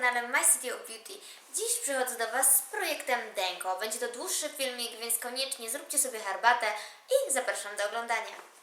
kanale My City of Beauty. Dziś przychodzę do Was z projektem Denko. Będzie to dłuższy filmik, więc koniecznie zróbcie sobie herbatę i zapraszam do oglądania.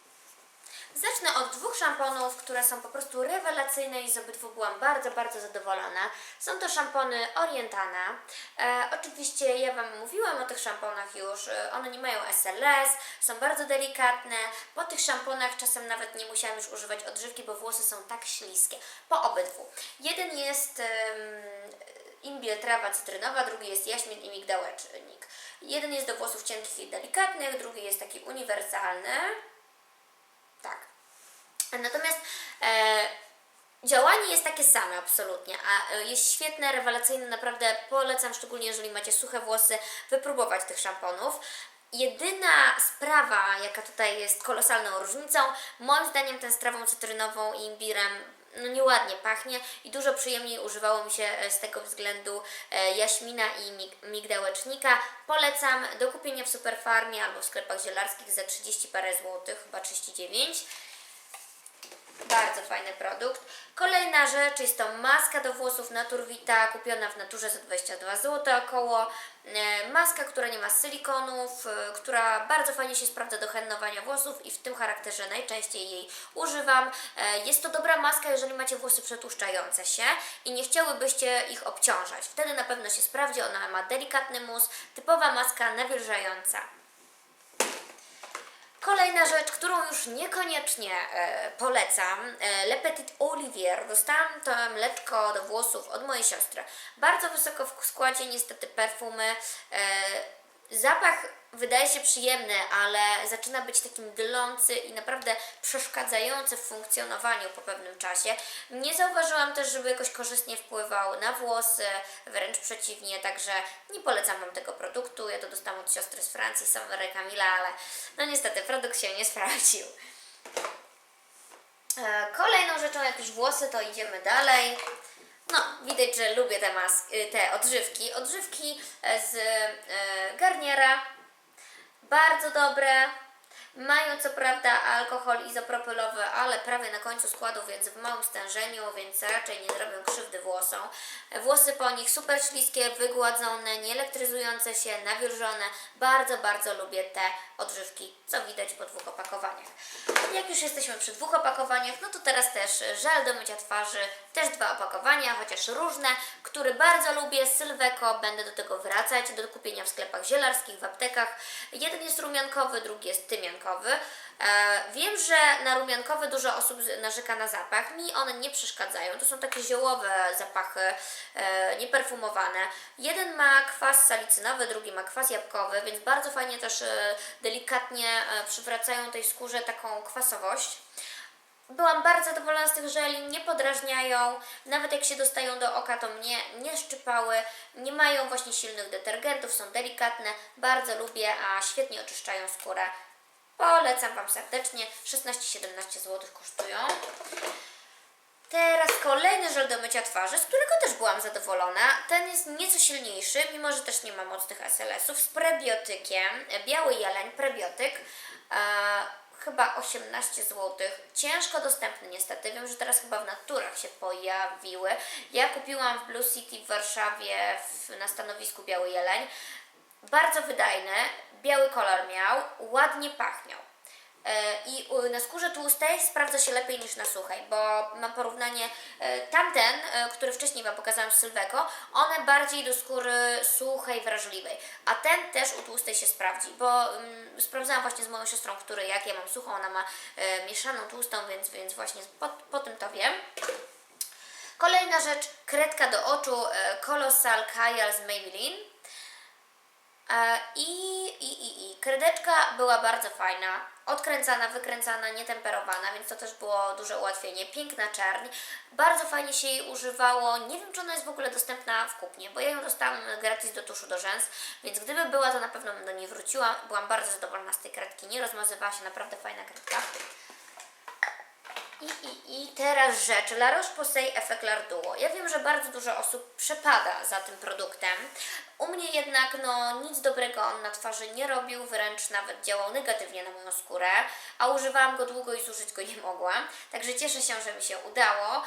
Zacznę od dwóch szamponów, które są po prostu rewelacyjne i z obydwu byłam bardzo, bardzo zadowolona. Są to szampony Orientana. E, oczywiście ja Wam mówiłam o tych szamponach już. E, one nie mają SLS, są bardzo delikatne. Po tych szamponach czasem nawet nie musiałam już używać odżywki, bo włosy są tak śliskie. Po obydwu. Jeden jest... em, imbir, trawa cytrynowa, drugi jest jaśmin i migdałecznik. Jeden jest do włosów cienkich i delikatnych, drugi jest taki uniwersalny. Natomiast e, działanie jest takie same absolutnie, a e, jest świetne, rewelacyjne, naprawdę polecam, szczególnie jeżeli macie suche włosy, wypróbować tych szamponów. Jedyna sprawa, jaka tutaj jest kolosalną różnicą, moim zdaniem ten z trawą cytrynową i imbirem no nieładnie pachnie i dużo przyjemniej używało mi się e, z tego względu e, jaśmina i mig- migdałecznika. Polecam do kupienia w Superfarmie albo w sklepach zielarskich za 30 parę złotych, chyba 39. Bardzo fajny produkt. Kolejna rzecz jest to maska do włosów Naturvita, kupiona w naturze za 22 zł około. E, Maska, która nie ma silikonów, e, która bardzo fajnie się sprawdza do hennowania włosów i w tym charakterze najczęściej jej używam. E, Jest to dobra maska, jeżeli macie włosy przetłuszczające się i nie chciałybyście ich obciążać. Wtedy na pewno się sprawdzi, ona ma delikatny mus, typowa maska nawilżająca. Kolejna rzecz, którą już niekoniecznie e, polecam, e, Le Petit Olivier. Dostałam to mleczko do włosów od mojej siostry. Bardzo wysoko w składzie niestety perfumy. E, zapach wydaje się przyjemny, ale zaczyna być taki mdlący i naprawdę przeszkadzający w funkcjonowaniu po pewnym czasie. Nie zauważyłam też, żeby jakoś korzystnie wpływał na włosy, wręcz przeciwnie, także nie polecam Wam tego produktu. Ja to dostałam od siostry z Francji, Sauvere Camila, ale no niestety produkt się nie sprawdził. E, Kolejną rzeczą, jak już włosy, to idziemy dalej. No, widać, że lubię te, maski, te odżywki. Odżywki e, z e, Garniera. Bardzo dobre. Mają co prawda alkohol izopropylowy, ale prawie na końcu składu, więc w małym stężeniu, więc raczej nie zrobią krzywdy włosom. Włosy po nich super śliskie, wygładzone, nieelektryzujące się, nawilżone. Bardzo, bardzo lubię te odżywki, co widać po dwóch opakowaniach. Jak już jesteśmy przy dwóch opakowaniach, no to teraz też żel do mycia twarzy, też dwa opakowania, chociaż różne, który bardzo lubię, Sylweko, będę do tego wracać, do kupienia w sklepach zielarskich, w aptekach. Jeden jest rumiankowy, drugi jest tymiankowy. E, wiem, że na rumiankowy dużo osób narzeka na zapach, mi one nie przeszkadzają, to są takie ziołowe zapachy, e, nieperfumowane. Jeden ma kwas salicynowy, drugi ma kwas jabłkowy, więc bardzo fajnie też e, delikatnie przywracają tej skórze taką kwasowość. Byłam bardzo zadowolona z tych żeli, nie podrażniają, nawet jak się dostają do oka, to mnie nie szczypały, nie mają właśnie silnych detergentów, są delikatne, bardzo lubię, a świetnie oczyszczają skórę. Polecam Wam serdecznie, 16-17 zł kosztują. Teraz kolejny żel do mycia twarzy, z którego też byłam zadowolona. Ten jest nieco silniejszy, mimo że też nie ma mocnych SLS-ów, z prebiotykiem. Biały jeleń, prebiotyk. E, chyba 18 zł. Ciężko dostępny niestety. Wiem, że teraz chyba w naturach się pojawiły. Ja kupiłam w Blue City w Warszawie w, na stanowisku Biały Jeleń. Bardzo wydajny, biały kolor miał, ładnie pachniał. E, I na skórze tłustej sprawdza się lepiej niż na suchej, bo mam porównanie e, tamten, e, który wcześniej Wam pokazałam z Sylweko, one bardziej do skóry suchej, wrażliwej, a ten też u tłustej się sprawdzi, bo mm, sprawdzałam właśnie z moją siostrą, który jak ja mam suchą, ona ma e, mieszaną tłustą, więc, więc właśnie po, po tym to wiem. Kolejna rzecz, kredka do oczu Colossal Kajal z Maybelline. E, I, i, i, I kredeczka była bardzo fajna, odkręcana, wykręcana, nietemperowana, więc to też było duże ułatwienie. Piękna czerń, bardzo fajnie się jej używało. Nie wiem, czy ona jest w ogóle dostępna w kupnie, bo ja ją dostałam gratis do tuszu do rzęs, więc gdyby była, to na pewno bym do niej wróciła. Byłam bardzo zadowolona z tej kredki, nie rozmazywała się, naprawdę fajna kredka. I, i, I teraz rzecz, La Roche-Posay Effeclar Duo. Ja wiem, że bardzo dużo osób przepada za tym produktem. U mnie jednak no, nic dobrego on na twarzy nie robił, wręcz nawet działał negatywnie na moją skórę, a używałam go długo i zużyć go nie mogłam. Także cieszę się, że mi się udało.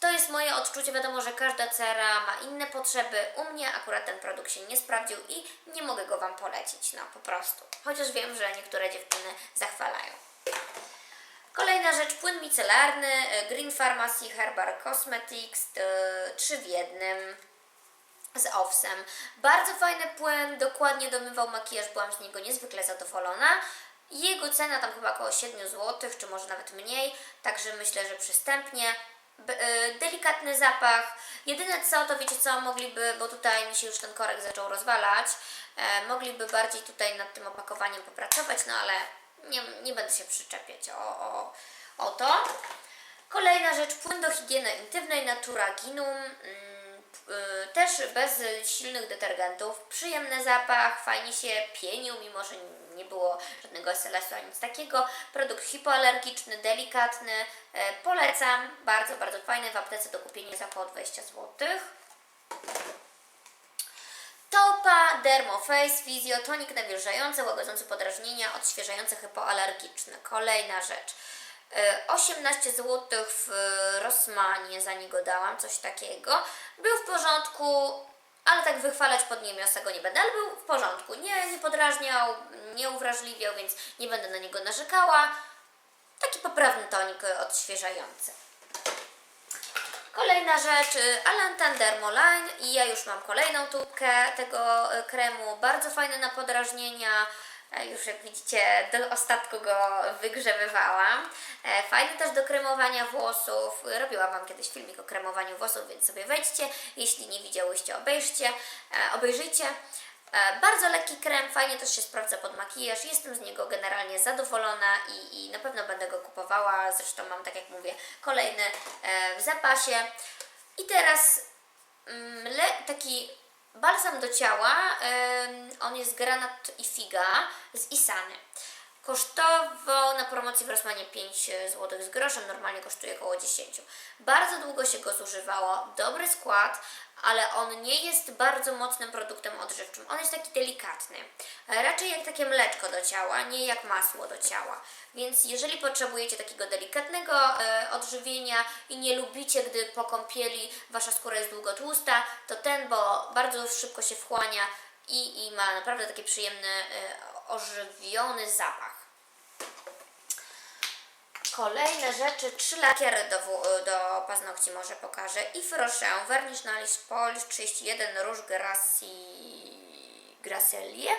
To jest moje odczucie. Wiadomo, że każda cera ma inne potrzeby. U mnie akurat ten produkt się nie sprawdził i nie mogę go Wam polecić, no po prostu. Chociaż wiem, że niektóre dziewczyny zachwalają. Kolejna rzecz, płyn micelarny e, Green Pharmacy Herbal Cosmetics, e, trzy w jednym z owsem. Bardzo fajny płyn, dokładnie domywał makijaż, byłam z niego niezwykle zadowolona. Jego cena tam chyba około 7 zł, czy może nawet mniej, także myślę, że przystępnie. Y, delikatny zapach. Jedyne co, to wiecie co, mogliby, bo tutaj mi się już ten korek zaczął rozwalać, e, mogliby bardziej tutaj nad tym opakowaniem popracować, no ale nie, nie będę się przyczepiać o, o, o to. Kolejna rzecz, płyn do higieny intymnej Natura Ginum. Mm, y, też bez silnych detergentów. Przyjemny zapach, fajnie się pienił, mimo że nie było żadnego SLS-u ani nic takiego. Produkt hipoalergiczny, delikatny. E, polecam. Bardzo, bardzo fajny. W aptece do kupienia za około 20 zł. Topa Dermoface Physio Tonik nawilżający, łagodzący podrażnienia, odświeżający hypoalergiczny. Kolejna rzecz. E, 18 zł w Rossmanie za niego dałam, coś takiego. Był w porządku, ale tak wychwalać pod niemiosę go nie będę, ale był w porządku. Nie, nie podrażniał, nie uwrażliwiał, więc nie będę na niego narzekała. Taki poprawny tonik e, odświeżający. Kolejna rzecz, y, Alantan Dermoline i ja już mam kolejną tubkę tego y, kremu, bardzo fajny na podrażnienia, E, już jak widzicie do ostatku go wygrzewywałam. E, Fajny też do kremowania włosów, robiłam Wam kiedyś filmik o kremowaniu włosów, więc sobie wejdźcie, jeśli nie widziałyście obejrzcie, e, obejrzyjcie. E, Bardzo lekki krem, fajnie też się sprawdza pod makijaż. Jestem z niego generalnie zadowolona i, i na pewno będę go kupowała. Zresztą mam, tak jak mówię, kolejny e, w zapasie. I teraz mm, taki balsam do ciała. on jest granat i figa z Isany. Kosztował na promocji w Rossmanie 5 zł z groszem, normalnie kosztuje około 10. Bardzo długo się go zużywało, dobry skład, ale on nie jest bardzo mocnym produktem odżywczym. On jest taki delikatny. E, Raczej jak takie mleczko do ciała, nie jak masło do ciała. Więc jeżeli potrzebujecie takiego delikatnego e, odżywienia i nie lubicie, gdy po kąpieli wasza skóra jest długo tłusta, to ten, bo bardzo szybko się wchłania i, i ma naprawdę taki przyjemny, e, ożywiony zapach. Kolejne rzeczy, trzy lakiery do, do paznokci może pokażę. Yves Rocher, Vernish na Lish Polish 31 Rouge Graci... Gracellier.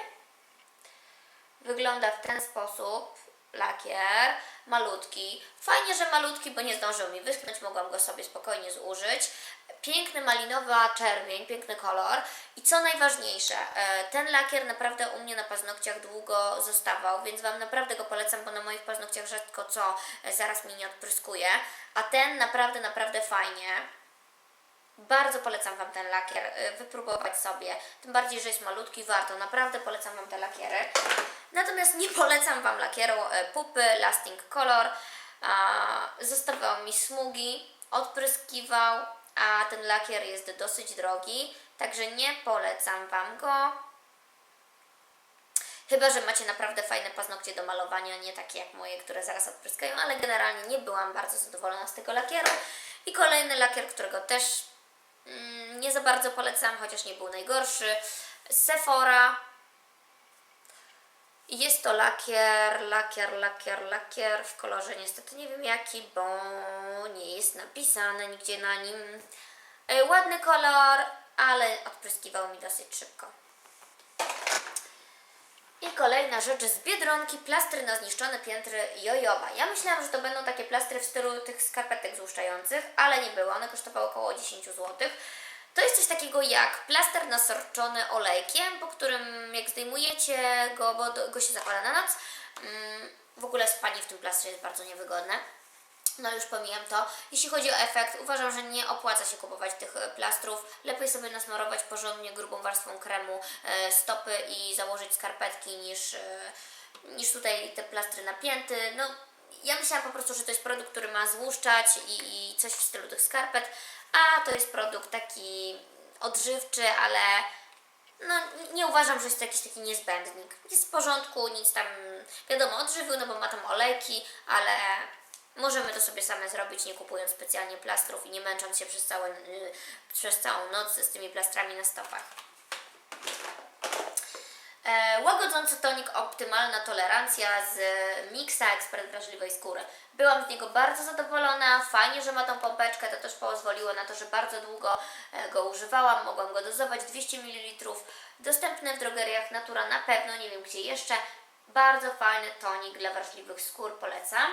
Wygląda w ten sposób lakier, malutki. Fajnie, że malutki, bo nie zdążył mi wyschnąć, mogłam go sobie spokojnie zużyć. Piękny malinowa czerwień, piękny kolor. I co najważniejsze, e, ten lakier naprawdę u mnie na paznokciach długo zostawał, więc Wam naprawdę go polecam, bo na moich paznokciach rzadko co e, zaraz mi nie odpryskuje. A ten naprawdę, naprawdę fajnie. Bardzo polecam Wam ten lakier y, wypróbować sobie. Tym bardziej, że jest malutki, warto. Naprawdę polecam Wam te lakiery. Natomiast nie polecam Wam lakieru y, Pupy Lasting Color. Zostawiał mi smugi, odpryskiwał, a ten lakier jest dosyć drogi. Także nie polecam Wam go. Chyba, że macie naprawdę fajne paznokcie do malowania, nie takie jak moje, które zaraz odpryskają, ale generalnie nie byłam bardzo zadowolona z tego lakieru. I kolejny lakier, którego też nie za bardzo polecam, chociaż nie był najgorszy. Sephora. Jest to lakier, lakier, lakier, lakier w kolorze niestety nie wiem jaki, bo nie jest napisane nigdzie na nim. E, Ładny kolor, ale odpryskiwał mi dosyć szybko. Kolejna rzecz z Biedronki, plastry na zniszczone piętry jojoba. Ja myślałam, że to będą takie plastry w stylu tych skarpetek złuszczających, ale nie było. One kosztowały około 10 zł. To jest coś takiego jak plaster nasorczony olejkiem, po którym jak zdejmujecie go, bo go się zakłada na noc, mm, w ogóle spanie w tym plastrze jest bardzo niewygodne. No już pomijam to. Jeśli chodzi o efekt, uważam, że nie opłaca się kupować tych e, plastrów. Lepiej sobie nasmarować porządnie grubą warstwą kremu e, stopy i założyć skarpetki niż, e, niż tutaj te plastry napięty. No ja myślałam po prostu, że to jest produkt, który ma złuszczać i, i coś w stylu tych skarpet, a to jest produkt taki odżywczy, ale no nie uważam, że jest to jakiś taki niezbędnik. Jest w porządku, nic tam, wiadomo, odżywił, no bo ma tam olejki, ale Możemy to sobie same zrobić, nie kupując specjalnie plastrów i nie męcząc się przez, cały, y, przez całą noc z tymi plastrami na stopach. E, łagodzący tonik optymalna tolerancja z Mixa Expert Wrażliwej Skóry. Byłam z niego bardzo zadowolona, fajnie, że ma tą pompeczkę, to też pozwoliło na to, że bardzo długo e, go używałam, mogłam go dozować 200 ml, dostępny w drogeriach Natura na pewno, nie wiem gdzie jeszcze. Bardzo fajny tonik dla wrażliwych skór, polecam.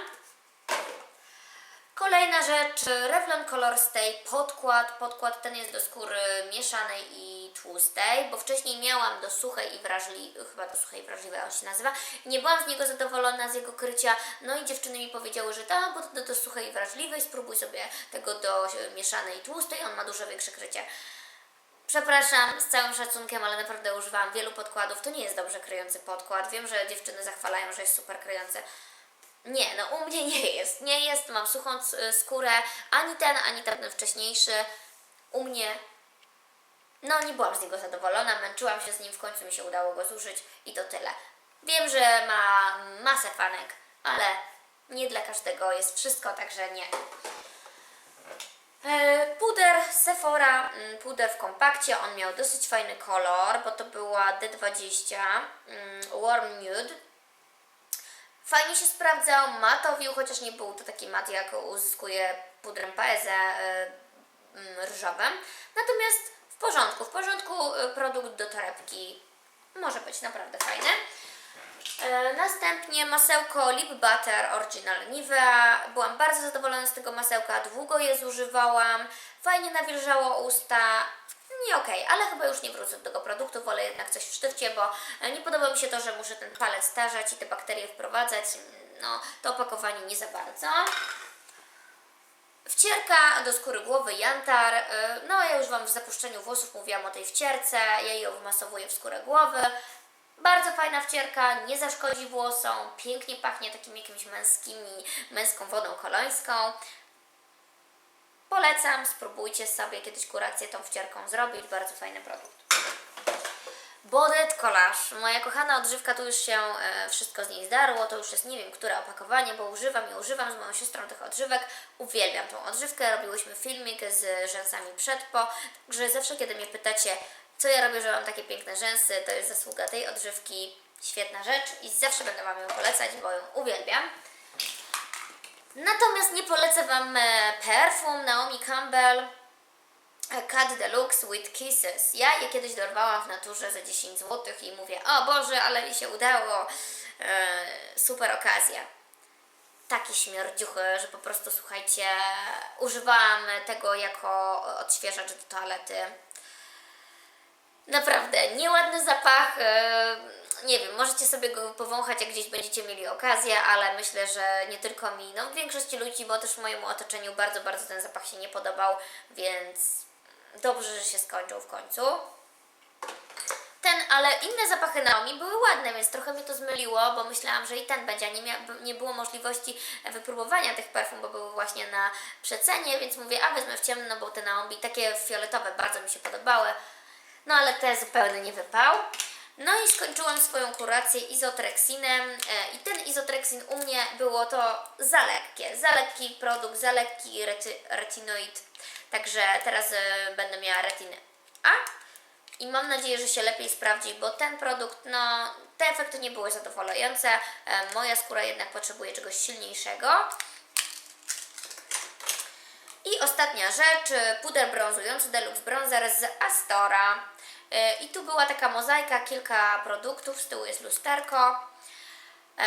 Kolejna rzecz, Revlon Color Stay podkład. Podkład ten jest do skóry mieszanej i tłustej, bo wcześniej miałam do suchej i wrażliwej, chyba do suchej i wrażliwej on się nazywa. Nie byłam z niego zadowolona z jego krycia, no i dziewczyny mi powiedziały, że tak, bo do, do suchej i wrażliwej, spróbuj sobie tego do mieszanej i tłustej, on ma dużo większe krycie. Przepraszam, z całym szacunkiem, ale naprawdę używałam wielu podkładów. To nie jest dobrze kryjący podkład. Wiem, że dziewczyny zachwalają, że jest super kryjący. Nie, no u mnie nie jest. Nie jest, mam suchą c- skórę. Ani ten, ani ten wcześniejszy. U mnie, no nie byłam z niego zadowolona. Męczyłam się z nim, w końcu mi się udało go zużyć i to tyle. Wiem, że ma masę fanek, ale nie dla każdego jest wszystko, także nie. E, Puder Sephora, mm, puder w kompakcie, on miał dosyć fajny kolor, bo to była D20 mm, Warm Nude. Fajnie się sprawdzał, matowił, chociaż nie był to taki mat jak uzyskuje pudrem Paese e, mm, ryżowym. Natomiast w porządku, w porządku e, produkt do torebki może być naprawdę fajny. E, Następnie masełko Lip Butter Original Nivea. Byłam bardzo zadowolona z tego masełka, długo je zużywałam, fajnie nawilżało usta. Nie okej, ale chyba już nie wrócę do tego produktu, wolę jednak coś w sztywcie, bo e, nie podoba mi się to, że muszę ten palec starzać i te bakterie wprowadzać. No, to opakowanie nie za bardzo. Wcierka do skóry głowy Jantar. y, No, ja już Wam w zapuszczeniu włosów mówiłam o tej wcierce. Ja ją wmasowuję w skórę głowy. Bardzo fajna wcierka, nie zaszkodzi włosom, pięknie pachnie takimi jakimiś męskimi, męską wodą kolońską. Polecam, spróbujcie sobie kiedyś kurację tą wcierką zrobić, bardzo fajny produkt. Bodet Collage. Moja kochana odżywka, tu już się e, wszystko z niej zdarło, to już jest nie wiem, które opakowanie, bo używam i używam z moją siostrą tych odżywek. Uwielbiam tą odżywkę, robiłyśmy filmik z rzęsami przed po, także zawsze kiedy mnie pytacie, co ja robię, że mam takie piękne rzęsy, to jest zasługa tej odżywki. Świetna rzecz i zawsze będę Wam ją polecać, bo ją uwielbiam. Natomiast nie polecę Wam e, perfum Naomi Campbell Cut Deluxe with Kisses. Ja je kiedyś dorwałam w naturze za 10 zł i mówię, o Boże, ale mi się udało, e, super okazja. Takie śmierdziuchy, że po prostu, słuchajcie, używałam tego jako odświeżacz do toalety. Naprawdę, nieładny zapach. e, Nie wiem, możecie sobie go powąchać, jak gdzieś będziecie mieli okazję, ale myślę, że nie tylko mi, no większości ludzi, bo też mojemu otoczeniu bardzo, bardzo ten zapach się nie podobał, więc dobrze, że się skończył w końcu. Ten, ale inne zapachy Naomi były ładne, więc trochę mnie to zmyliło, bo myślałam, że i ten będzie, a nie, mia- nie było możliwości wypróbowania tych perfum, bo były właśnie na przecenie, więc mówię, a wezmę w ciemno, bo te Naomi takie fioletowe bardzo mi się podobały. No ale te zupełnie nie wypał. No i skończyłam swoją kurację izotreksinem e, i ten izotreksin u mnie było to za lekkie, za lekki produkt, za lekki rety, retinoid. Także teraz e, będę miała retinę A i mam nadzieję, że się lepiej sprawdzi, bo ten produkt, no te efekty nie były zadowalające. E, moja skóra jednak potrzebuje czegoś silniejszego. I ostatnia rzecz, puder brązujący Deluxe Bronzer z Astora. I tu była taka mozaika, kilka produktów, z tyłu jest lusterko. E,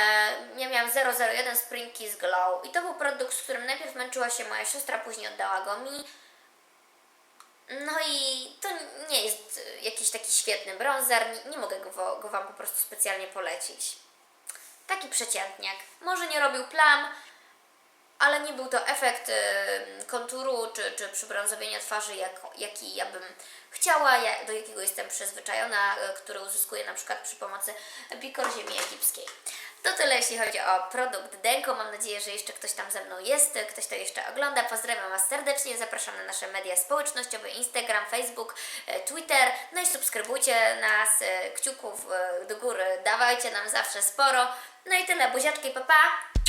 Ja miałam 001 Spring Kiss Glow i to był produkt, z którym najpierw męczyła się moja siostra, później oddała go mi. No i to nie jest jakiś taki świetny bronzer, nie, nie mogę go, go Wam po prostu specjalnie polecić. Taki przeciętniak. Może nie robił plam, ale nie był to efekt y, konturu czy, czy przybrązowienia twarzy, jak, jaki ja bym chciała, do jakiego jestem przyzwyczajona, y, który uzyskuję na przykład przy pomocy Bikor ziemi egipskiej. To tyle, jeśli chodzi o produkt Denko. Mam nadzieję, że jeszcze ktoś tam ze mną jest, ktoś to jeszcze ogląda. Pozdrawiam Was serdecznie, zapraszam na nasze media społecznościowe, Instagram, Facebook, y, Twitter. No i subskrybujcie nas, y, kciuków do góry, dawajcie nam zawsze sporo. No i tyle, buziaczki, papa! Pa.